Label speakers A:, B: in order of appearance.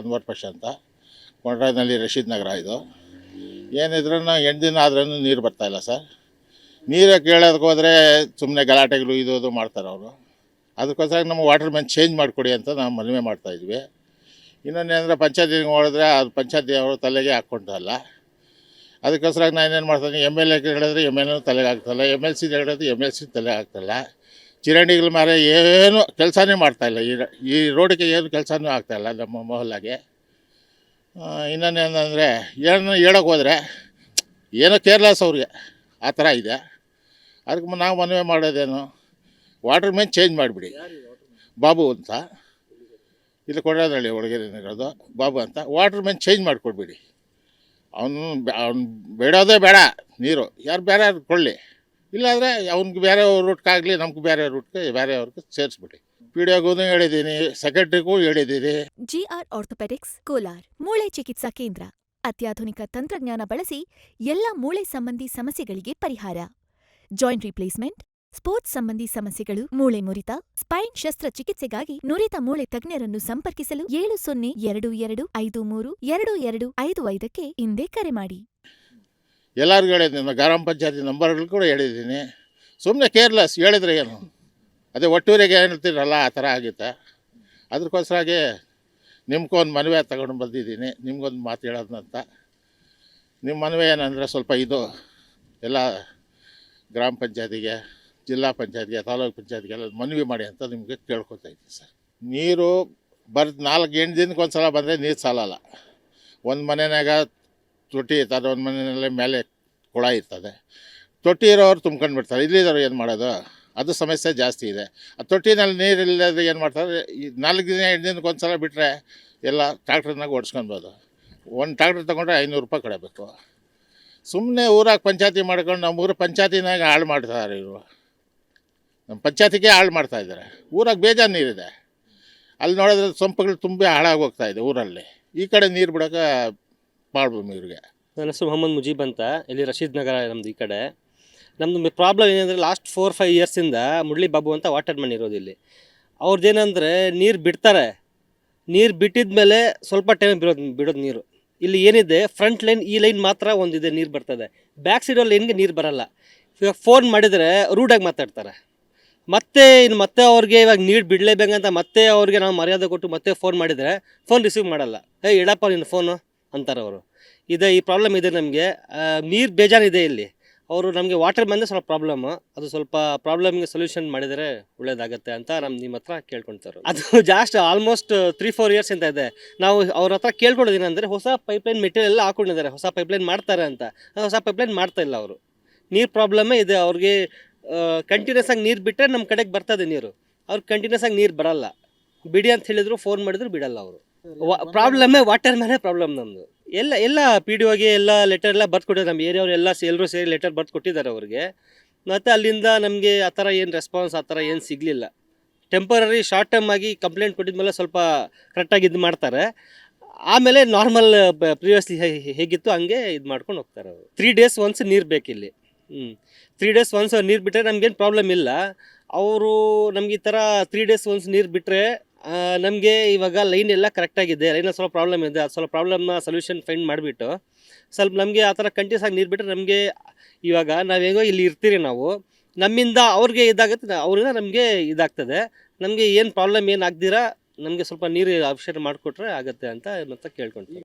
A: ಅನ್ವರ್ ಪಾಷ ಅಂತ. ಕೊಂಡ್ರಾಯ್ನಲ್ಲಿ ರಶೀದ್ ನಗರ ಇದು. ಏನಿದ್ರೂ ಎಂಟು ದಿನ ಆದ್ರೂ ನೀರು ಬರ್ತಾಯಿಲ್ಲ ಸರ್. ನೀರು ಕೇಳೋದಕ್ಕೆ ಹೋದರೆ ಸುಮ್ಮನೆ ಗಲಾಟೆಗಳು ಇದು ಇದು ಮಾಡ್ತಾರೆ ಅವರು. ಅದಕ್ಕೋಸ್ಕರ ನಮ್ಮ ವಾಟರ್ ಮ್ಯಾನ್ ಚೇಂಜ್ ಮಾಡಿಕೊಡಿ ಅಂತ ನಾವು ಮನವಿ ಮಾಡ್ತಾಯಿದ್ವಿ ಇನ್ನೊಂದೇನೆಂದರೆ ಪಂಚಾಯತಿಗೆ ನೋಡಿದ್ರೆ ಅದು ಪಂಚಾಯತಿ ಅವರು ತಲೆಗೆ ಹಾಕ್ಕೊಂಡಲ್ಲ ಅದಕ್ಕೋಸ್ಕರ ನಾನು ಏನೇನು ಮಾಡ್ತೀನಿ ಎಂ ಎಲ್ ಎ ಹೇಳಿದ್ರೆ ಎಂ ಎಲ್ ಎ ತಲೆಗೆ ಹಾಕ್ತಲ್ಲ ಎಂ ಎಲ್ ಸಿ ಹೇಳಿದ್ರೆ ಎಂ ಎಲ್ ಸಿ ತಲೆಗೆ ಆಗ್ತಾಯಿಲ್ಲ ಚಿರಂಡಿಗಳ ಮೇಲೆ ಏನು ಕೆಲಸನೇ ಮಾಡ್ತಾಯಿಲ್ಲ ಈ ಈ ರೋಡಿಗೆ ಏನು ಕೆಲಸನೂ ಆಗ್ತಾಯಿಲ್ಲ ನಮ್ಮ ಮೊಹಲ್ಲಾಗೆ. ಇನ್ನೊಂದೇನಂದರೆ ಏನು ಹೇಳೋಕೆ ಹೋದರೆ ಏನೋ ಕೇರ್ಲೆಸ್ ಅವ್ರಿಗೆ ಆ ಥರ ಇದೆ. ಅದಕ್ಕೆ ನಾವು ಮನವಿ ಮಾಡೋದೇನು, ವಾಟರ್ ಮೇನ್ ಚೇಂಜ್ ಮಾಡಿಬಿಡಿ. ಬಾಬು ಅಂತ. ಇಲ್ಲಿ ಕೊಡೋದಳ್ಳಿ ಒಳಗೇನಿರೋದು ಬಾಬು ಅಂತ. ವಾಟರ್ ಮೇನ್ ಚೇಂಜ್ ಮಾಡಿಕೊಡ್ಬಿಡಿ. ಅವನು ಅವ್ನು ಬೇಡೋದೇ ಬೇಡ, ನೀರು. ಯಾರು ಬೇರೆ ಕೊಡಲಿ? ಇಲ್ಲಾಂದರೆ ಅವ್ನಿಗೆ ಬೇರೆ ರೂಟ್ಗಾಗಲಿ ನಮ್ಗೆ ಬೇರೆ ರೂಟ್ಗೆ ಬೇರೆಯವ್ರಿಗೆ ಸೇರಿಸ್ಬಿಡಿ. ಪಿ ಡಿ ಒಗೂ ಹೇಳಿದ್ದೀನಿ ಸೆಕ್ರೆಟ್ರಿಗೂ
B: ಜಿಆರ್ ಆರ್ಥೋಪೆಡಿಕ್ಸ್, ಕೋಲಾರ್, ಮೂಳೆ ಚಿಕಿತ್ಸಾ ಕೇಂದ್ರ. ಅತ್ಯಾಧುನಿಕ ತಂತ್ರಜ್ಞಾನ ಬಳಸಿ ಎಲ್ಲ ಮೂಳೆ ಸಂಬಂಧಿ ಸಮಸ್ಯೆಗಳಿಗೆ ಪರಿಹಾರ. ಜಾಯಿಂಟ್ ರಿಪ್ಲೇಸ್ಮೆಂಟ್, ಸ್ಪೋರ್ಟ್ಸ್ ಸಂಬಂಧಿ ಸಮಸ್ಯೆಗಳು, ಮೂಳೆ ಮುರಿತ, ಸ್ಪೈನ್ ಶಸ್ತ್ರಚಿಕಿತ್ಸೆಗಾಗಿ ನುರಿತ ಮೂಳೆ ತಜ್ಞರನ್ನು ಸಂಪರ್ಕಿಸಲು ಏಳು ಸೊನ್ನೆ ಎರಡು ಎರಡು ಐದು ಮೂರು ಎರಡು ಎರಡು ಐದು ಐದಕ್ಕೆ ಹಿಂದೆ ಕರೆ ಮಾಡಿ.
A: ಎಲ್ಲರಿಗೂ ಹೇಳಿದ್ದೀನಿ ಗ್ರಾಮ ಪಂಚಾಯತಿ ನಂಬರ್ಗಳು ಕೂಡ ಹೇಳಿದ್ದೀನಿ. ಸುಮ್ಮನೆ ಕೇರ್ಲೆಸ್ ಹೇಳಿದ್ರೆ ಏನು? ಅದೇ ಒಟ್ಟೂರಿಗೆ ಹೇಳ್ತೀರಲ್ಲ, ಆ ಥರ ಆಗುತ್ತೆ? ಅದಕ್ಕೋಸ್ಕರಾಗಿ ನಿಮ್ಗೊಂದು ಮನವಿ ತಗೊಂಡು ಬಂದಿದ್ದೀನಿ, ನಿಮ್ಗೊಂದು ಮಾತು ಹೇಳೋದಂತ ನಿಮ್ಮ ಮನವಿ ಏನಂದರೆ ಸ್ವಲ್ಪ ಇದು, ಎಲ್ಲ ಗ್ರಾಮ ಪಂಚಾಯತಿಗೆ, ಜಿಲ್ಲಾ ಪಂಚಾಯತ್ಗೆ, ತಾಲೂಕು ಪಂಚಾಯತ್ಗೆ ಎಲ್ಲ ಮನವಿ ಮಾಡಿ ಅಂತ ನಿಮಗೆ ಕೇಳ್ಕೊತಾ ಇದ್ದೀನಿ ಸರ್. ನೀರು ಬರ್ದು ನಾಲ್ಕು ಎಂಟು ದಿನಕ್ಕೆ ಒಂದು ಸಲ ಬಂದರೆ ನೀರು ಸಾಲಲ್ಲ. ಒಂದು ಮನೆಯಾಗ ತೊಟ್ಟಿ ಇರ್ತದೆ ಒಂದು ಮನೆಯಲ್ಲೇ ಮೇಲೆ ಕೊಳ ಇರ್ತದೆ. ತೊಟ್ಟಿ ಇರೋರು ತುಂಬ್ಕೊಂಡು ಬಿಡ್ತಾರೆ. ಇಲ್ಲಿದವ್ರು ಏನು ಮಾಡೋದು? ಅದು ಸಮಸ್ಯೆ ಜಾಸ್ತಿ ಇದೆ. ಆ ತೊಟ್ಟಿನಲ್ಲಿ ನೀರು ಇಲ್ಲದೆ ಏನು ಮಾಡ್ತಾರೆ? ಈ ನಾಲ್ಕು ದಿನ ಎಂಟು ದಿನಕ್ಕೆ ಒಂದು ಸಲ ಬಿಟ್ಟರೆ ಎಲ್ಲ ಟ್ರಾಕ್ಟರ್ನಾಗ ಓಡಿಸ್ಕೊಬೋದು. ಒಂದು ಟ್ರಾಕ್ಟರ್ ತೊಗೊಂಡ್ರೆ ಐನೂರು ರೂಪಾಯಿ ಕೊಡಬೇಕು ಸುಮ್ಮನೆ ಊರಾಗ ಪಂಚಾಯತಿ ಮಾಡ್ಕೊಂಡು ನಮ್ಮ ಊರು ಪಂಚಾಯತಿನಾಗ ಹಾಳು ಮಾಡ್ತಾರೆ ಇವರು. ನಮ್ಮ ಪಂಚಾಯತಿಗೆ ಹಾಳು ಮಾಡ್ತಾಯಿದ್ದಾರೆ ಊರಾಗ ಬೇಜಾರು ನೀರಿದೆ. ಅಲ್ಲಿ ನೋಡಿದ್ರೆ ಸೊಂಪುಗಳು ತುಂಬಿ ಹಾಳಾಗಿ ಹೋಗ್ತಾಯಿದೆ ಊರಲ್ಲಿ. ಈ ಕಡೆ ನೀರು ಬಿಡೋಕೆ ಪ್ರಾಬ್ಲಮ್ ಇವ್ರಿಗೆ
C: ನನ್ನ ಹೆಸರು ಮೊಹಮ್ಮದ್ ಮುಜೀಬ್ ಅಂತ, ಇಲ್ಲಿ ರಶೀದ್ ನಗರ ನಮ್ದು ಈ ಕಡೆ. ನಮ್ಮದು ಪ್ರಾಬ್ಲಮ್ ಏನಂದರೆ ಲಾಸ್ಟ್ ಫೋರ್ ಫೈವ್ ಇಯರ್ಸಿಂದ ಮುರಳಿ ಬಾಬು ಅಂತ ವಾಟರ್ ಮನ್ ಇರೋದು ಇಲ್ಲಿ. ಅವ್ರದ್ದು ಏನಂದರೆ ನೀರು ಬಿಡ್ತಾರೆ. ನೀರು ಬಿಟ್ಟಿದ ಮೇಲೆ ಸ್ವಲ್ಪ ಟೈಮ್ ಬಿಡೋದು ಬಿಡೋದು ನೀರು. ಇಲ್ಲಿ ಏನಿದೆ ಫ್ರಂಟ್ ಲೈನ್ ಈ ಲೈನ್ ಮಾತ್ರ ಒಂದಿದೆ, ನೀರು ಬರ್ತದೆ. ಬ್ಯಾಕ್ ಸೈಡ್ ಲೈನ್ಗೆ ನೀರು ಬರಲ್ಲ. ಇವಾಗ ಫೋನ್ ಮಾಡಿದರೆ ರೂಡಾಗಿ ಮಾತಾಡ್ತಾರೆ. ಮತ್ತೆ ಇನ್ನು ಮತ್ತೆ ಅವ್ರಿಗೆ ಇವಾಗ ನೀರು ಬಿಡಲೇಬೇಕಂತ ಮತ್ತೆ ಅವ್ರಿಗೆ ನಾವು ಮರ್ಯಾದೆ ಕೊಟ್ಟು ಮತ್ತೆ ಫೋನ್ ಮಾಡಿದರೆ ಫೋನ್ ರಿಸೀವ್ ಮಾಡಲ್ಲ. ಏಯ್ ಇಡಪ್ಪ ನಿನ್ನ ಫೋನು ಅಂತಾರೆ ಅವರು ಇದೆ, ಈ ಪ್ರಾಬ್ಲಮ್ ಇದೆ ನಮಗೆ. ನೀರು ಬೇಜಾನಿದೆ ಇಲ್ಲಿ. ಅವರು ನಮಗೆ ವಾಟರ್ ಬಂದರೆ ಸ್ವಲ್ಪ ಪ್ರಾಬ್ಲಮ್ಮು ಅದು ಸ್ವಲ್ಪ ಪ್ರಾಬ್ಲಮ್ಗೆ ಸೊಲ್ಯೂಷನ್ ಮಾಡಿದರೆ ಒಳ್ಳೇದಾಗತ್ತೆ ಅಂತ ನಮ್ಮ ನಿಮ್ಮ ಹತ್ರ ಕೇಳ್ಕೊಳ್ತಾರೆ ಅದು just almost three four years ಅಂತ ಇದೆ. ನಾವು ಅವ್ರ ಹತ್ರ ಕೇಳ್ಕೊಳ್ಳೋದೇನು ಅಂದರೆ ಹೊಸ ಪೈಪ್ಲೈನ್ ಮೆಟೀರಿಯಲ್ ಎಲ್ಲ ಹಾಕೊಂಡಿದ್ದಾರೆ. ಹೊಸ ಪೈಪ್ಲೈನ್ ಮಾಡ್ತಾರೆ ಅಂತ. ಹೊಸ ಪೈಪ್ಲೈನ್ ಮಾಡ್ತಾ ಇಲ್ಲ ಅವರು. ನೀರು ಪ್ರಾಬ್ಲಮ್ಮೇ ಇದೆ. ಅವ್ರಿಗೆ ಕಂಟಿನ್ಯೂಸ್ ಆಗಿ ನೀರು ಬಿಟ್ಟರೆ ನಮ್ಮ ಕಡೆಗೆ ಬರ್ತದೆ ನೀರು. ಅವ್ರಿಗೆ ಕಂಟಿನ್ಯೂಸ್ ಆಗಿ ನೀರು ಬರಲ್ಲ. ಬಿಡಿ ಅಂತ ಹೇಳಿದ್ರು ಫೋನ್ ಮಾಡಿದ್ರು, ಬಿಡಲ್ಲ ಅವರು. ಪ್ರಾಬ್ಲಮ್ಮೇ ವಾಟರ್ ಮೇಲೆ ಪ್ರಾಬ್ಲಮ್ ನಮ್ಮದು ಎಲ್ಲ ಎಲ್ಲ ಪಿ ಡಿ ಒಗೆ ಎಲ್ಲ ಲೆಟರ್ ಎಲ್ಲ ಬರ್ದು ಕೊಟ್ಟಿದ್ದಾರೆ. ನಮ್ಮ ಏರಿಯಾವ್ರು ಎಲ್ಲ ಎಲ್ಲರೂ ಸೇರಿ ಲೆಟರ್ ಬರ್ದು ಕೊಟ್ಟಿದ್ದಾರೆ ಅವ್ರಿಗೆ. ಮತ್ತು ಅಲ್ಲಿಂದ ನಮಗೆ ಆ ಥರ ಏನು ರೆಸ್ಪಾನ್ಸ್ ಆ ಥರ ಏನು ಸಿಗಲಿಲ್ಲ. ಟೆಂಪರರಿ ಶಾರ್ಟ್ ಟರ್ಮ್ ಆಗಿ ಕಂಪ್ಲೇಂಟ್ ಕೊಟ್ಟಿದ್ಮೇಲೆ ಸ್ವಲ್ಪ ಕರೆಕ್ಟಾಗಿ ಇದು ಮಾಡ್ತಾರೆ. ಆಮೇಲೆ ನಾರ್ಮಲ್ ಪ್ರಿವಿಯಸ್ಲಿ ಹೇಗಿತ್ತು ಹಂಗೆ ಇದು ಮಾಡ್ಕೊಂಡು ಹೋಗ್ತಾರೆ ಅವರು. ತ್ರೀ ಡೇಸ್ ಒನ್ಸ್ ನೀರು ಬೇಕಿಲ್ಲಿ. ಹ್ಞೂ ತ್ರೀ ಡೇಸ್ ಒನ್ಸ್ ನೀರು ಬಿಟ್ಟರೆ ನಮಗೇನು ಪ್ರಾಬ್ಲಮ್ ಇಲ್ಲ. ಅವರು ನಮ್ಗೆ ಈ ಥರ ತ್ರೀ ಡೇಸ್ ಒನ್ಸ್ ನೀರು ಬಿಟ್ಟರೆ ನಮಗೆ ಇವಾಗ ಲೈನ್ ಎಲ್ಲ ಕರೆಕ್ಟಾಗಿದೆ ಲೈನಲ್ಲಿ ಸ್ವಲ್ಪ ಪ್ರಾಬ್ಲಮ್ ಇದೆ. ಅದು ಸ್ವಲ್ಪ ಪ್ರಾಬ್ಲಮ್ನ ಸೊಲ್ಯೂಷನ್ ಫೈಂಡ್ ಮಾಡಿಬಿಟ್ಟು ಸ್ವಲ್ಪ ನಮಗೆ ಆ ಥರ ಕಂಟಿನ್ಯೂಸ್ ಆಗಿ ನೀರು ಬಿಟ್ಟರೆ ನಮಗೆ ಇವಾಗ ನಾವು ಹೆಂಗೋ ಇಲ್ಲಿ ಇರ್ತೀರಿ ನಾವು. ನಮ್ಮಿಂದ ಅವ್ರಿಗೆ ಇದಾಗುತ್ತೆ ಅವರಿಂದ ನಮಗೆ ಇದಾಗ್ತದೆ. ನಮಗೆ ಏನು ಪ್ರಾಬ್ಲಮ್ ಏನು ಆಗ್ದಿರಾ ನಮಗೆ ಸ್ವಲ್ಪ ನೀರು ಅವಶ್ಯಕತೆ ಮಾಡಿಕೊಟ್ರೆ ಆಗುತ್ತೆ ಅಂತ ಮತ್ತೆ ಕೇಳ್ಕೊಳ್ತೀವಿ